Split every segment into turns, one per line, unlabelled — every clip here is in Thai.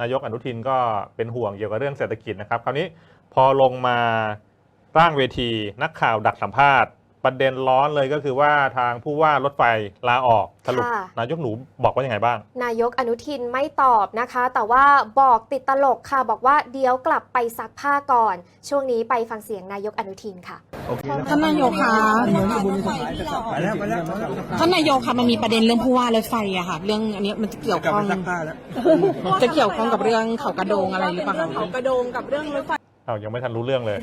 นายกอนุทินก็เป็นห่วงเกี่ยวกับเรื่องเศรษฐกิจนะครับ คราวนี้พอลงมาร่างเวทีนักข่าวดักสัมภาษณ์ ประเด็นร้อนเลยก็คือว่าทางผู้ว่ารถไฟลาออกสรุป
ค่ะ
นายกหนูบอกว่ายังไงบ้าง
นายกอนุทินไม่ตอบนะคะ แต่ว่าบอกติดตลกค่ะ บอกว่าเดี๋ยวกลับไปซักผ้าก่อน ช่วงนี้ไปฟังเสียงนายกอนุทินค่ะ
ท่านนายกคะ
ไปแล้วไปแล้ว
ท่านนายกคะมันมีประเด็นเรื่องผู้ว่ารถไฟอะค่ะ เรื่องอันนี้มันจะเกี่ยว
กลับ
ข้
ไป
อง
ซักผ้าแล้ว
จะเกี่ยวข้องกับเรื่องเขากระโดงอะไรหรือเปล่า
เขา
คะ
กระโดงกับเรื่องรถไฟ
เอายังไม่ทันรู้เรื่องเลย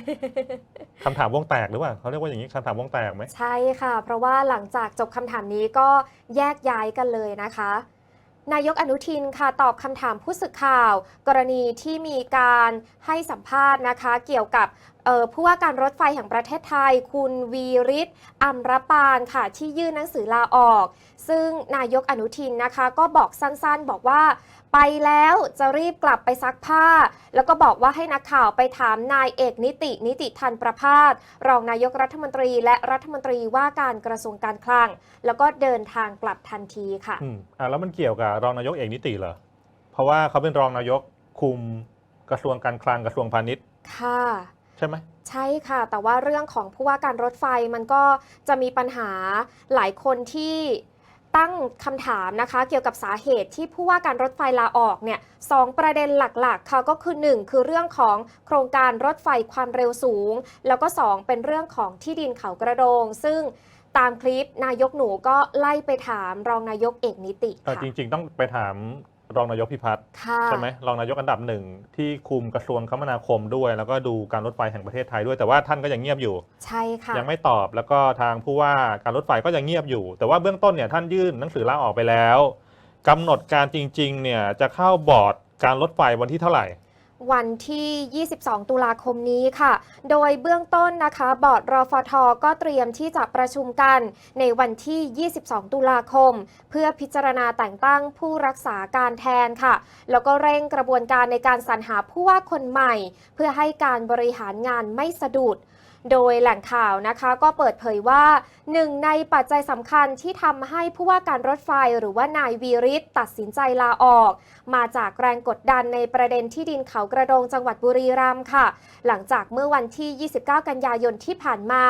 คำถามวงแตกหรือเปล่าเขาเรียกว่าอย่างนี้คำถามวงแตกไหม
ใช่ค่ะ เพราะว่าหลังจากจบคำถามนี้ก็แยกย้ายกันเลยนะคะ นายกอนุทินค่ะตอบคำถามผู้สื่อข่าว กรณีที่มีการให้สัมภาษณ์นะคะ เกี่ยวกับเอ่อผู้ว่าการรถไฟแห่งประเทศไทย คุณวีริศอัมรปานค่ะที่ยื่นหนังสือลาออก ซึ่งนายกอนุทินนะคะ ก็บอกสั้นๆ บอกว่าไปแล้วจะรีบกลับไปซักผ้า แล้วก็บอกว่าให้นักข่าวไปถามนายเอกนิติ นิติทันประพาสรองนายกรัฐมนตรีและรัฐมนตรีว่าการกระทรวงการคลัง แล้วก็เดินทางกลับทันทีค่ะ
อืมอ่าแล้วมันเกี่ยวกับรองนายกเอกนิติเหรอเพราะว่าเขาเป็นรองนายกคุมกระทรวงการคลังกระทรวงพาณิชย์
ค่ะ
ใช่ไหม
ใช่ค่ะ แต่ว่าเรื่องของผู้ว่าการรถไฟมันก็จะมีปัญหาหลายคนที่ ตั้งคำถามนะคะเกี่ยวกับสาเหตุที่ผู้ว่าการรถไฟลาออกเนี่ยสองประเด็นหลักๆค่ะก็คือ 1 คือเรื่องของโครงการรถไฟความเร็วสูง แล้วก็ 2 เป็นเรื่องของที่ดินเขากระโดง ซึ่งตามคลิปนายกหนูก็ไล่ไปถามรองนายกเอกนิติค่ะ
จริง ๆ ต้องไปถาม รองนายกพิพัฒน์
ค่ะ
ใช่ไหมรองนายกอันดับหนึ่งที่คุมกระทรวงคมนาคมด้วย แล้วก็ดูการรถไฟแห่งประเทศไทยด้วย แต่ว่าท่านก็ยังเงียบอยู่
ใช่ค่ะ
ยังไม่ตอบแล้วก็ทางผู้ว่าการรถไฟก็ยังเงียบอยู่ แต่ว่าเบื้องต้นเนี่ยท่านยื่นหนังสือลาออกไปแล้วกำหนดการจริงๆเนี่ยจะเข้าบอร์ดการรถไฟวันที่เท่าไหร่
วันที่ 22 ตุลาคมนี้ค่ะ โดยเบื้องต้นนะคะ บอร์ดรอฟทก็เตรียมที่จะประชุมกันในวันที่ 22 ตุลาคม เพื่อพิจารณาแต่งตั้งผู้รักษาการแทนค่ะ แล้วก็เร่งกระบวนการในการสรรหาผู้ว่าคนใหม่ เพื่อให้การบริหารงานไม่สะดุด โดยแหล่งข่าวนะคะก็เปิดเผยว่าหนึ่งในปัจจัยสำคัญที่ทำให้ผู้ว่าการรถไฟหรือว่านายวีริศตัดสินใจลาออก มาจากแรงกดดันในประเด็นที่ดินเขากระโดงจังหวัดบุรีรัมย์ค่ะ หลังจากเมื่อวันที่ 29 กันยายนที่ผ่านมา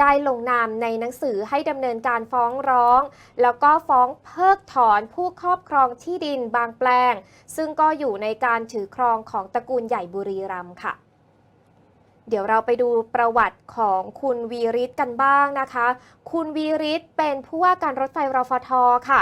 ได้ลงนามในหนังสือให้ดำเนินการฟ้องร้อง แล้วก็ฟ้องเพิกถอนผู้ครอบครองที่ดินบางแปลง ซึ่งก็อยู่ในการถือครองของตระกูลใหญ่บุรีรัมย์ค่ะ เดี๋ยวเราไปดูประวัติของคุณวีริศกันบ้างนะคะ คุณวีริศเป็นผู้ว่าการรถไฟรฟทค่ะ